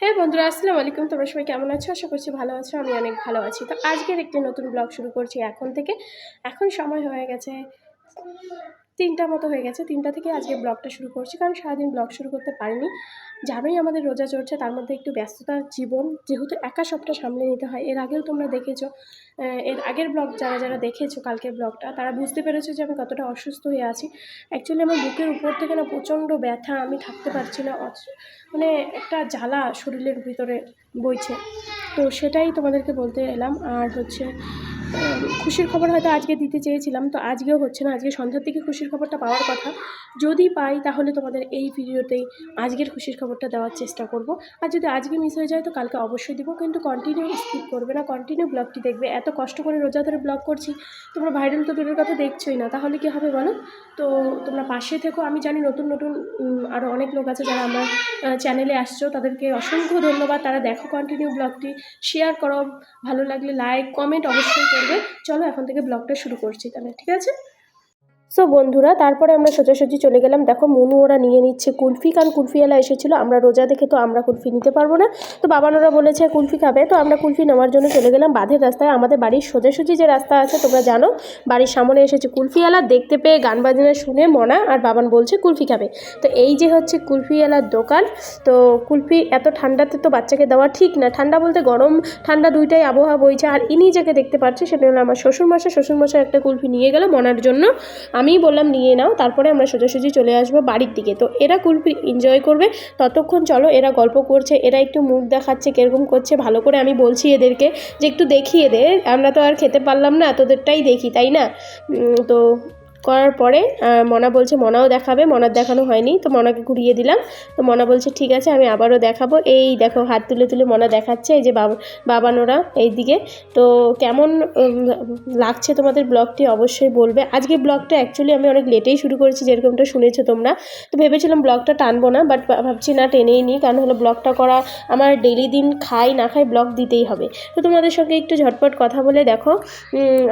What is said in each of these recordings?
হ্যাঁ বন্ধুরা, আসসালামু আলাইকুম। তোমরা সবাই কেমন আছো? আশা করছি ভালো আছো, আমি অনেক ভালো আছি। তো আজকের একটি নতুন ব্লগ শুরু করছি এখন থেকে। এখন সময় হয়ে গেছে তিনটা মতো হয়ে গেছে। তিনটা থেকে আজকে ব্লগটা শুরু করছি কারণ সারাদিন ব্লগ শুরু করতে পারিনি। জানোই আমাদের রোজা চলছে, তার মধ্যে একটু ব্যস্ততার জীবন। যেহেতু একা সবটা সামলে নিতে হয়, এর আগেও তোমরা দেখেছ এর আগের ব্লগ যারা যারা দেখেছ কালকের ব্লগটা, তারা বুঝতে পেরেছ যে আমি কতটা অসুস্থ হয়ে আছি। অ্যাকচুয়ালি আমার বুকের উপর থেকে না প্রচণ্ড ব্যথা, আমি থাকতে পারছি না মানে একটা জ্বালা শরীরের ভিতরে বইছে। তো সেটাই তোমাদেরকে বলতে এলাম। আর হচ্ছে খুশির খবর হয়তো আজকে দিতে চেয়েছিলাম, তো আজকেও হচ্ছে না, আজকে সন্ধ্যার দিকে খুশির খবরটা পাওয়ার কথা। যদি পাই তাহলে তোমাদের এই ভিডিওতেই আজকের খুশির খবরটা দেওয়ার চেষ্টা করব। আর যদি আজকে মিস হয়ে যায় তো কালকে অবশ্যই দিব, কিন্তু কন্টিনিউ স্কিপ করবে না কন্টিনিউ ব্লগটি দেখবে। এত কষ্ট করে রোজা ধরে ব্লগ করছি, তোমরা ভাইরাল তো দূরের কথা দেখছোই না, তাহলে কি হবে বলো? তো তোমরা পাশে থেকো, আমি জানি নতুন নতুন আরও অনেক লোক আছে যারা আমার চ্যানেলে আসছো, তাদেরকে অসংখ্য ধন্যবাদ। তারা দেখো কন্টিনিউ ব্লগটি শেয়ার করো, ভালো লাগলে লাইক কমেন্ট অবশ্যই করবে। চলো এখন থেকে ব্লগটা শুরু করছি তাহলে ঠিক আছে? সো বন্ধুরা, তারপরে আমরা সোজাসুজি চলে গেলাম। দেখো, মনু ওরা নিয়ে নিচ্ছে কুলফি, কারণ কুলফিওয়ালা এসেছিল। আমরা রোজা দেখে তো আমরা কুলফি নিতে পারব না। তো বাবানোরা বলেছে, কুলফি খাবে? তো আমরা কুলফি নেওয়ার জন্য চলে গেলাম বাঁধের রাস্তায়। আমাদের বাড়ির সোজাসুজি যে রাস্তা আছে, তোমরা জানো, বাড়ির সামনে এসেছে কুলফিওয়ালা। দেখতে পেয়ে গান বাজনা শুনে মনা আর বাবান বলছে, কুলফি খাবে। তো এই যে হচ্ছে কুলফিওয়ালার দোকান। তো কুলফি এত ঠান্ডাতে তো বাচ্চাকে দেওয়া ঠিক না। ঠান্ডা বলতে গরম, ঠান্ডা দুইটাই আবহাওয়া বইছে। আর ইনি যাকে দেখতে পাচ্ছে, সেটা হলো আমার শ্বশুরমশাই। শ্বশুরমশাই একটা কুলফি নিয়ে গেল মনার জন্য। আমিই বললাম, নিয়ে নাও। তারপরে আমরা সোজাসুজি চলে আসব বাড়ির দিকে। তো এরা কুলফি এনজয় করবে। ততক্ষণ চলো, এরা গল্প করছে, এরা একটু মুখ দেখাচ্ছে, কীরকম করছে, ভালো করে আমি বলছি এদেরকে যে একটু দেখিয়ে দে। আমরা তো আর খেতে পারলাম না, তোদেরটাই দেখি, তাই না? তো করার পরে মনা বলছে, মনাও দেখাবে, মনার দেখানো হয়নি, তো মনাকে ঘুরিয়ে দিলাম। তো মনা বলছে, ঠিক আছে, আমি আবারও দেখাবো। এই দেখো, হাত তুলে তুলে মনা দেখাচ্ছে, এই যে বাবা, বাবানোরা এই দিকে তো কেমন লাগছে তোমাদের ব্লগটি অবশ্যই বলবে। আজকে ব্লগটা অ্যাকচুয়ালি আমি অনেক লেটেই শুরু করেছি, যেরকমটা শুনেছো তোমরা। তো ভেবেছিলাম ব্লগটা টানবো না বাট ভাবছি না টেনেই নিই, কারণ হলো ব্লগটা করা আমার ডেলি দিন খাই, না খাই ব্লগ দিতেই হবে। তো তোমাদের সঙ্গে একটু ঝটপট কথা বলে দেখো।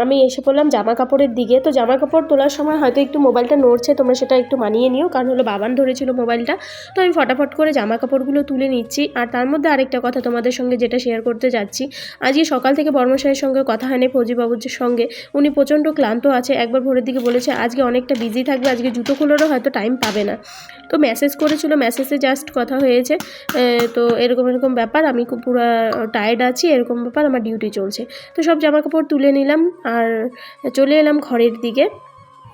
আমি এসে পড়লাম জামা কাপড়ের দিকে। তো জামা কাপড় তোলার সময় হয়তো একটু মোবাইলটা নড়ছে, তোমরা সেটা একটু মানিয়ে নিও, কারণ হলো বাবান ধরেছিল মোবাইলটা। তো আমি ফটাফট করে জামা কাপড়গুলো তুলে নিচ্ছি। আর তার মধ্যে আরেকটা কথা তোমাদের সঙ্গে যেটা শেয়ার করতে যাচ্ছি। আজকে সকাল থেকে বর্মশাইয়ের সঙ্গে কথা হয়নি, ফৌজিবাবুর সঙ্গে। উনি প্রচণ্ড ক্লান্ত আছে। একবার ভোরের দিকে বলেছে, আজকে অনেকটা বিজি থাকবে, আজকে জুতো খোলারও হয়তো টাইম পাবে না। তো মেসেজ করেছিল মেসেজে জাস্ট কথা হয়েছে। তো এরকম এরকম ব্যাপার, আমি খুব পুরো টায়ার্ড আছি, এরকম ব্যাপার, আমার ডিউটি চলছে। তো সব জামা কাপড় তুলে নিলাম, আর চলে এলাম ঘরের দিকে।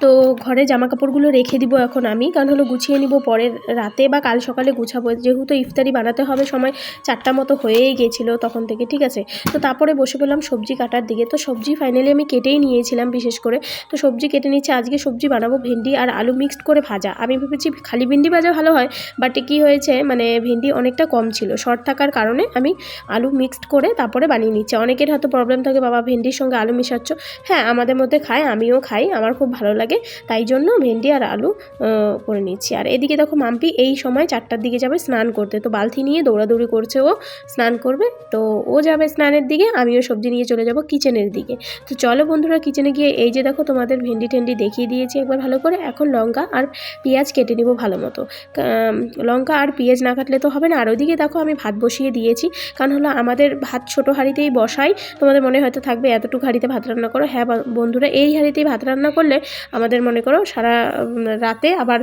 তো ঘরে জামা কাপড়গুলো রেখে দিব এখন আমি। কারণ হলো গুছিয়ে নিব পরের রাতে বা কাল সকালে গুছাবো। যেহেতু ইফতারি বানাতে হবে, সময় চারটা মতো হয়েই গেছিল তখন থেকে, ঠিক আছে? তো তারপরে বসে পড়লাম সবজি কাটার দিকে। তো সবজি ফাইনালি আমি কেটেই নিয়েছিলাম বিশেষ করে। তো সবজি কেটে নিচ্ছে, আজকে সবজি বানাবো ভেন্ডি আর আলু মিক্সড করে ভাজা। আমি ভেবেছি খালি ভেন্ডি ভাজা ভালো হয় বাট কী হয়েছে মানে ভেন্ডি অনেকটা কম ছিল। শর্ট থাকার কারণে আমি আলু মিক্সড করে তারপরে বানিয়ে নিচ্ছি। অনেকের হয়তো প্রবলেম থাকে, বাবা, ভেন্ডির সঙ্গে আলু মিশাচ্ছ? হ্যাঁ আমাদের মধ্যে খায়, আমিও খাই। আমার খুব ভালো লাগে, তাই জন্য ভেন্ডি আর আলু করে নিচ্ছি। আর এদিকে দেখো মাম্পি এই সময় চারটার দিকে যাবে স্নান করতে। তো বালতি নিয়ে দৌড়াদৌড়ি করছে ও, স্নান করবে। তো ও যাবে স্নানের দিকে, আমিও সবজি নিয়ে চলে যাব কিচেনের দিকে। তো চলো বন্ধুরা, কিচেনে গিয়ে এই যে দেখো তোমাদের ভেন্ডি টেন্ডি দেখিয়ে দিয়েছি একবার ভালো করে। এখন লঙ্কা আর পেঁয়াজ কেটে নিব ভালো মতো। লঙ্কা আর পেঁয়াজ না কাটলে তো হবে না। আর ওদিকে দেখো আমি ভাত বসিয়ে দিয়েছি। কারণ হলো আমাদের ভাত ছোটো হাঁড়িতেই বসাই। তোমাদের মনে হয়তো থাকবে, এতটুকু হাঁড়িতে ভাত রান্না করো। হ্যাঁ বন্ধুরা, এই হাঁড়িতেই ভাত রান্না করলে আমাদের মনে করো সারা রাতে আবার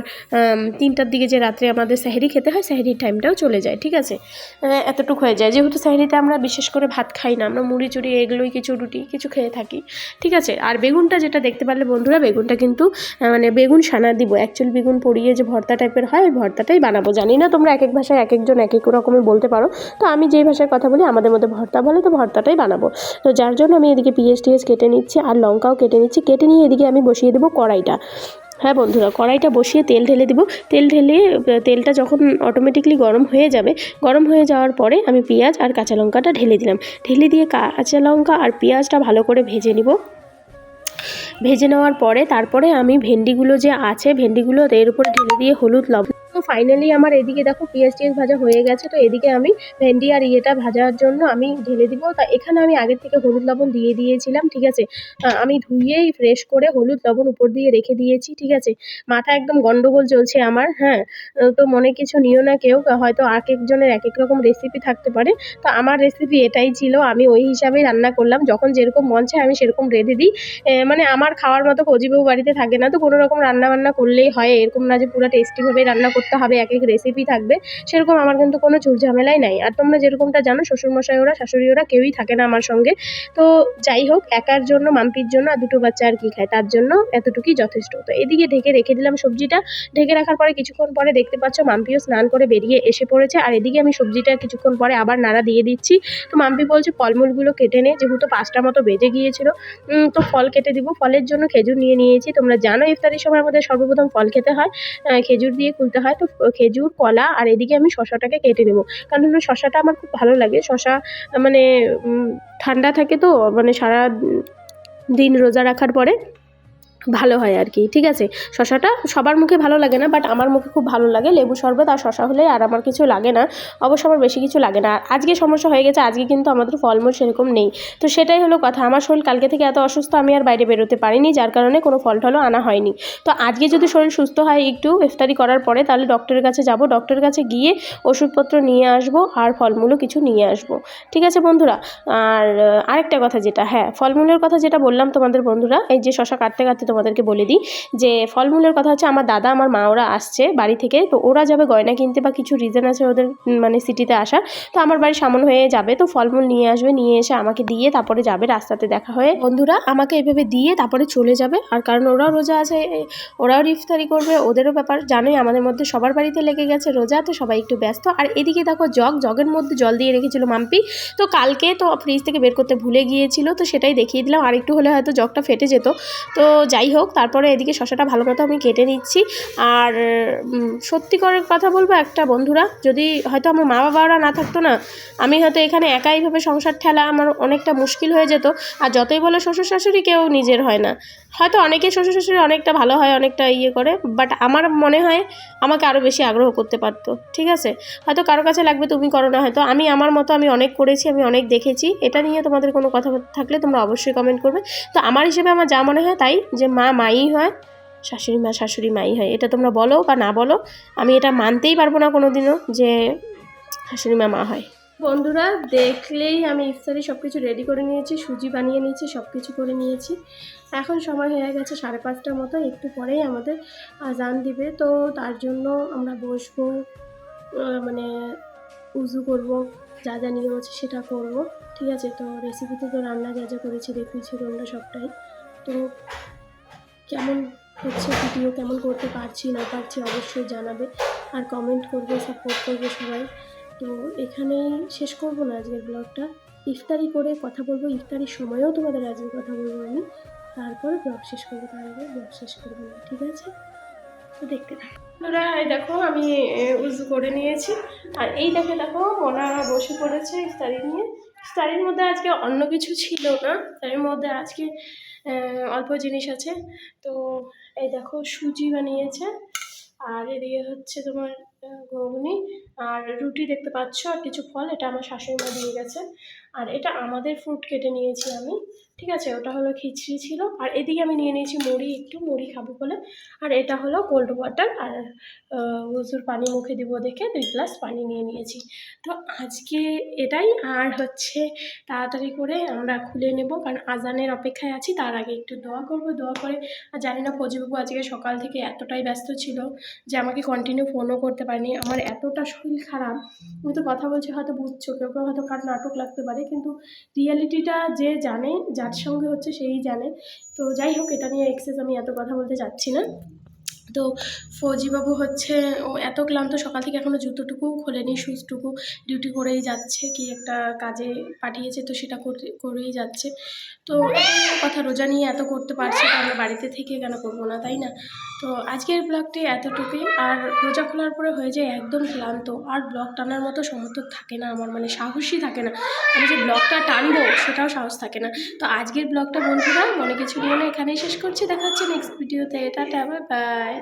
তিনটার দিকে যে রাত্রে আমাদের স্যাহেরি খেতে হয় স্যাহেরির টাইমটাও চলে যায় ঠিক আছে? আহ, এতটুকু হয়ে যায়। যেহেতু স্যাহেরিতে আমরা বিশেষ করে ভাত খাই না আমরা মুড়ি চুড়ি এগুলোই কিছু রুটি কিছু খেয়ে থাকি ঠিক আছে? আর বেগুনটা যেটা দেখতে পারলে বন্ধুরা বেগুনটা কিন্তু মানে বেগুন সানা দিব। অ্যাকচুয়ালি বেগুন পড়িয়ে যে ভর্তা টাইপের হয় ওই ভর্তাটাই বানাবো। জানি না তোমরা এক এক ভাষায় এক একজন এক এক রকমের বলতে পারো। তো আমি যেই ভাষায় কথা বলি আমাদের মধ্যে ভর্তা বলে তো ভর্তাটাই বানাবো। তো যার জন্য আমি এদিকে পিএস টিএস কেটে নিচ্ছি আর লঙ্কাও কেটে নিচ্ছি। কেটে নিয়ে এদিকে আমি বসিয়ে দেবো কড়াইটা। হ্যাঁ বন্ধুরা, কড়াইটা বসিয়ে তেল ঢেলে দেবো। তেল ঢেলে তেলটা যখন অটোমেটিকলি গরম হয়ে যাবে, গরম হয়ে যাওয়ার পরে আমি পেঁয়াজ আর কাঁচা লঙ্কাটা ঢেলে দিলাম। ঢেলে দিয়ে কাঁচা লঙ্কা আর পেঁয়াজটা ভালো করে ভেজে নিব। ভেজে নেওয়ার পরে, তারপরে আমি ভেন্ডিগুলো যে আছে, ভেন্ডিগুলো এর উপরে ঢেলে দিয়ে হলুদ লবণ তো ফাইনালি আমার এদিকে দেখো পেঁয়াজ টিয়াজ ভাজা হয়ে গেছে, তো এদিকে আমি ভেন্ডি আর ইয়েটা ভাজার জন্য আমি ঢেলে দিব। তা এখানে আমি আগের থেকে হলুদ লবণ দিয়ে দিয়েছিলাম, ঠিক আছে? আমি ধুয়েই ফ্রেশ করে হলুদ লবণ উপর দিয়ে রেখে দিয়েছি, ঠিক আছে? মাথা একদম গন্ডগোল চলছে আমার হ্যাঁ? তো মনে কিছু নিও না কেউ হয়তো এক একজনের এক এক রকম রেসিপি থাকতে পারে। তো আমার রেসিপি এটাই ছিল, আমি ওই হিসাবেই রান্না করলাম। যখন যেরকম মন চায় আমি সেরকম রেঁধে দিই। মানে আমার খাওয়ার মতো ফজিবাবু বাড়িতে থাকে না, তো কোনো রকম রান্না বান্না করলেই হয়, এরকম না যে পুরো টেস্টিভাবে রান্না করতে হবে এক এক রেসিপি থাকবে, সেরকম আমার কিন্তু কোনো ঝুটঝামেলাই নাই। আর তোমরা যেরকমটা জানো শ্বশুরমশাই ওরা শাশুড়ি ওরা কেউই থাকে না আমার সঙ্গে। তো যাই হোক, একার জন্য, মাম্পির জন্য আর দুটো বাচ্চা আর কি খায়, তার জন্য এতটুকুই যথেষ্ট। তো এদিকে ঢেকে রেখে দিলাম সবজিটা। ঢেকে রাখার পরে কিছুক্ষণ পরে দেখতে পাচ্ছ, মাম্পিও স্নান করে বেরিয়ে এসে পড়েছে। আর এদিকে আমি সবজিটা কিছুক্ষণ পরে আবার নাড়া দিয়ে দিচ্ছি। তো মাম্পি বলছে, ফলমূলগুলো কেটে নে, যেহেতু পাঁচটা মতো বেজে গিয়েছিল। তো ফল কেটে দিব। ফলের জন্য খেজুর নিয়ে নিয়েছি। তোমরা জানো, ইফতারির সময় আমাদের সর্বপ্রথম ফল খেতে হয়। খেজুর দিয়ে খুলতে হয়। ফ- খেজুর, কলা আর এদিকে আমি শশাটাকে কেটে নেব। কারণ হলো শশাটা আমার খুব ভালো লাগে। শশা মানে ঠান্ডা থাকে তো মানে সারা দিন রোজা রাখার পরে। ভালো হয় আর কি, ঠিক আছে? শশাটা সবার মুখে ভালো লাগে না বাট আমার মুখে খুব ভালো লাগে লেবু শরবত আর শশা হলে আর আমার কিছু লাগে না, অবশ্য আমার বেশি কিছু লাগে না। আর আজকে সমস্যা হয়ে গেছে, আজকে কিন্তু আমাদের ফলমূল সেরকম নেই। তো সেটাই হলো কথা, আমার শরীর কালকে থেকে এত অসুস্থ আমি আর বাইরে বেরোতে পারিনি, যার কারণে কোনো ফল টলও আনা হয়নি। তো আজকে যদি শরীর সুস্থ হয় একটু ইফতারি করার পরে, তাহলে ডক্টরের কাছে যাব ডক্টরের কাছে গিয়ে ওষুধপত্র নিয়ে আসব আর ফলমূলও কিছু নিয়ে আসব। ঠিক আছে বন্ধুরা? আর আরেকটা কথা যেটা হ্যাঁ ফলমূলের কথা যেটা বললাম তোমাদের বন্ধুরা, এই যে শশা কাটতে কাটতে তোমাদেরকে বলে দিই যে ফলমূলের কথা হচ্ছে আমার দাদা, আমার মা, ওরা আসছে বাড়ি থেকে। তো ওরা যাবে গয়না কিনতে বা কিছু রিজন আছে ওদের মানে সিটিতে আসার। তো আমার বাড়ি সামন হয়ে যাবে। তো ফলমূল নিয়ে আসবে, নিয়ে এসে আমাকে দিয়ে তারপরে যাবে রাস্তাতে দেখা হয়ে। বন্ধুরা, আমাকে এভাবে দিয়ে তারপরে চলে যাবে। আর কারণ ওরাও রোজা আছে ওরাও ইফতারি করবে, ওদেরও ব্যাপার। জানোই আমাদের মধ্যে সবার বাড়িতে লেগে গেছে রোজা, তো সবাই একটু ব্যস্ত। আর এদিকে দেখো জগ, জগের মধ্যে জল দিয়ে রেখেছিল মাম্পি। তো কালকে তো ফ্রিজ থেকে বের করতে ভুলে গিয়েছিল, তো সেটাই দেখিয়ে দিলাম। আর একটু হলে হয়তো জগটা ফেটে যেত। তো যাই হোক, তারপরে এদিকে শশাটা ভালো মতো আমি কেটে নিচ্ছি। আর সত্যি করে কথা বলব একটা বন্ধুরা, যদি হয়তো আমার মা বাবারা না থাকতো না, আমি হয়তো এখানে একাইভাবে সংসার ঠেলা আমার অনেকটা মুশকিল হয়ে যেত। আর যতই বলে শ্বশুর শাশুড়ি কেউ নিজের হয় না। হয়তো অনেকে শ্বশুর শাশুড়ি অনেকটা ভালো হয়, অনেকটা ইয়ে করে বাট আমার মনে হয় আমাকে আরও বেশি আগ্রহ করতে পারতো, ঠিক আছে? হয়তো কারও কাছে লাগবে তুমি করো না, হয়তো আমি আমার মতো আমি অনেক করেছি, আমি অনেক দেখেছি। এটা নিয়ে তোমাদের কোনো কথা থাকলে তোমরা অবশ্যই কমেন্ট করবে। তো আমার হিসেবে আমার যা মনে হয় তাই, যে মা মাই হয়, শাশুড়ি মা, শাশুড়ি মাই হয়। এটা তোমরা বলো বা না বলো, আমি এটা মানতেই পারব না কোনো দিনও যে শাশুড়ি মা মা হয়। বন্ধুরা, দেখলেই আমি ইফতারি সব কিছু রেডি করে নিয়েছি, সুজি বানিয়ে নিয়েছি সব কিছু করে নিয়েছি। এখন সময় হয়ে গেছে সাড়ে পাঁচটার মতো, একটু পরেই আমাদের আজান দিবে। তো তার জন্য আমরা বসবো মানে উজু করব, যা যা নিয়ম আছে সেটা করব। ঠিক আছে, তো রেসিপিতে তো রান্না যা যা করেছি দেখিয়েছি তোমরা সবটাই। তো কেমন হচ্ছে ভিডিও কেমন করতে পারছি, না পারছি অবশ্যই জানাবে। আর কমেন্ট করবে সাপোর্ট করবে সবাই। তো এখানেই শেষ করব না আজকের ব্লগটা ইফতারি করে কথা বলব, ইফতারির সময়ও তোমাদের আজকে কথা বলব আমি। তারপরে ব্লগ শেষ করব তার আগে ব্লগ শেষ করব না, ঠিক আছে? তো দেখতে থাকো। এই দেখো, আমি উজু করে নিয়েছি। আর এই দেখে দেখো, মোনা বসে পড়েছে ইফতারি নিয়ে। ইফতারির মধ্যে আজকে অন্য কিছু ছিল না। ইফতারির মধ্যে আজকে অল্প জিনিস আছে। তো এই দেখো সুজি বানিয়েছে। আর এদিকে হচ্ছে তোমার ঘুগনি আর রুটি দেখতে পাচ্ছ আর কিছু ফল, এটা আমার শাশুড়ি মা দিয়ে গেছে। আর এটা আমাদের ফ্রুট কেটে নিয়েছি আমি, ঠিক আছে? ওটা হলো খিচড়ি ছিল। আর এদিকে আমি নিয়ে নিয়েছি মুড়ি, একটু মুড়ি খাব বলে। আর এটা হলো কোল্ড ওয়াটার আর উজুর পানি মুখে দিব দেখে দুই গ্লাস পানি নিয়ে নিয়েছি। তো আজকে এটাই, আর হচ্ছে তাড়াতাড়ি করে আমরা খুলে নেব, কারণ আজানের অপেক্ষায় আছি। তার আগে একটু দোয়া করব, দোয়া করে। আর জানি না ফজিবাবু আজকে সকাল থেকে এতটাই ব্যস্ত ছিল যে আমাকে কন্টিনিউ ফোনও করতে পারেনি, আমার এতটা শরীর খারাপ। আমি তো কথা বলছি, হয়তো বুঝছ, কেউ কেউ হয়তো কার নাটক লাগতে পারে, কিন্তু রিয়ালিটিটা যে জানে, যার সঙ্গে হচ্ছে সেই জানে। তো যাই হোক, এটা নিয়ে এক্সেস আমি এত কথা বলতে চাচ্ছি না। তো ফৌজিবাবু হচ্ছে, ও এত ক্লান্ত, সকাল থেকে এখনও জুতোটুকুও খোলেনি সুইচটুকু ডিউটি করেই যাচ্ছে, কি একটা কাজে পাঠিয়েছে তো সেটা করে- করেই যাচ্ছে। তো কথা রোজা নিয়ে এত করতে পারছি তো আমরা বাড়িতে থেকে কেন করব না, তাই না? তো আজকের ব্লগটি এতটুকুই। আর রোজা খোলার পরে হয়ে যায় একদম ক্লান্ত। আর ব্লগ টানার মতো সমর্থক থাকে না আমার মানে সাহসই থাকে না। আমি যে ব্লগটা টানবো সেটাও সাহস থাকে না। তো আজকের ব্লগটা বন্ধুরা, মনে কিছু নিয়ে না এখানেই শেষ করছি। দেখা হচ্ছে নেক্সট ভিডিওতে টাটা বাই বাই